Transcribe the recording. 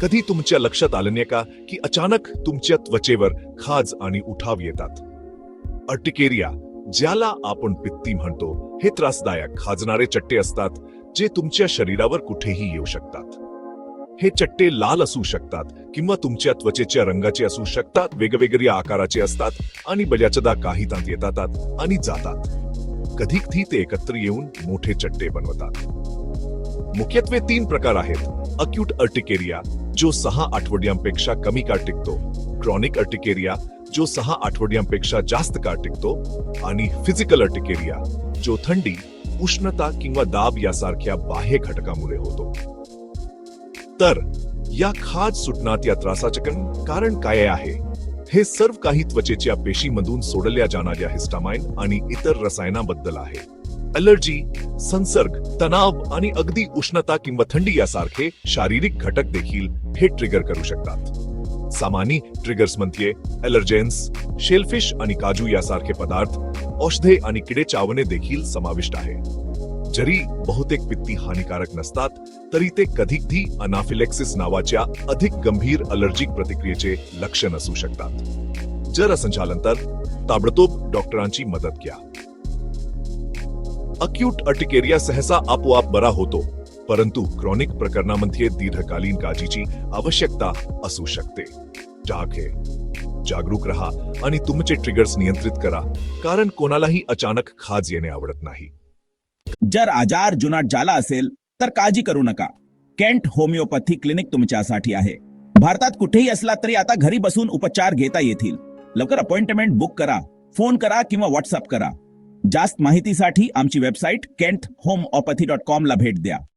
कधी तुमच्या लक्षात आलं नाही का की अचानक तुमच्या त्वचेवर खाज आणि उठाव येतात? अर्टिकेरिया ज्याला आपण पित्ती म्हणतो हे त्रासदायक खाजणारे चट्टे असतात जे तुमच्या शरीरावर कुठेही येऊ शकतात. हे चट्टे लाल असू शकतात किंवा तुमच्या त्वचेच्या रंगाचे असू शकतात वेगवेगळ्या आकाराचे असतात आणि बऱ्याचदा काही तांत येतात आणि जातात. कधी कधी ते एकत्र येऊन मोठे चट्टे बनवतात. मुख्यत्वे तीन प्रकार आहेत. अक्यूट अर्टिकेरिया जो सहा आठवड्यांपेक्षा कमी काळ टिकतो. क्रॉनिक अर्टिकेरिया जो सहा आठवड्यांपेक्षा जास्त काळ टिकतो. आणि फिजिकल अर्टिकेरिया जो थंडी उष्णता किंवा दाब यासारख्या बाह्य घटकामुळे होतो. तर या खाज सुटण्यात या त्रासाचे कारण काय आहे? हे सर्व काही त्वचेच्या पेशीमधून सोडल्या जाणाऱ्या हिस्टामाइन आणि इतर रसायनाबद्दल आहे. अलर्जी संसर्ग तणाव आणि अगदी उष्णता किंवा थंडी यासारखे शारीरिक घटक देखील हे ट्रिगर करू शकतात. सामानी ट्रिगर्समध्ये एलर्जेन्स शेलफिश आणि काजू यासारखे पदार्थ औषधे आणि किडे चावणे देखील समाविष्ट आहे. जरी बहुतेक पित्ती हानिकारक नसतात तरी ते कधीकधी अनाफिलेक्सिस नावाच्या अधिक गंभीर अलर्जिक प्रतिक्रियेचे लक्षण असू शकतात. जर असं तर ताबडतोब डॉक्टरांची मदत घ्या. अक्यूट अर्टिकेरिया सहसा आपोआप बरा होतो. परंतु क्रॉनिक प्रकरणामध्ये दीर्घकालीन काळजीची आवश्यकता असू शकते. जाग हे. जागरूक रहा आणि तुमचे ट्रिगर्स नियंत्रित करा कारण कोणालाही अचानक खाज येणे आवडत नाही. जर आजार जुनाट झाला असेल तर काळजी करू नका. केंट होमिओपॅथी क्लिनिक तुमच्यासाठी आहे. भारतात कुठेही असला तरी आता घरी बसून उपचार घेता येतील. लवकर अपॉइंटमेंट बुक करा फोन करा किंवा व्हॉट्सअप करा. जास्त माहितीसाठी आमची website Kent homeopathy dot com ला भेट द्या.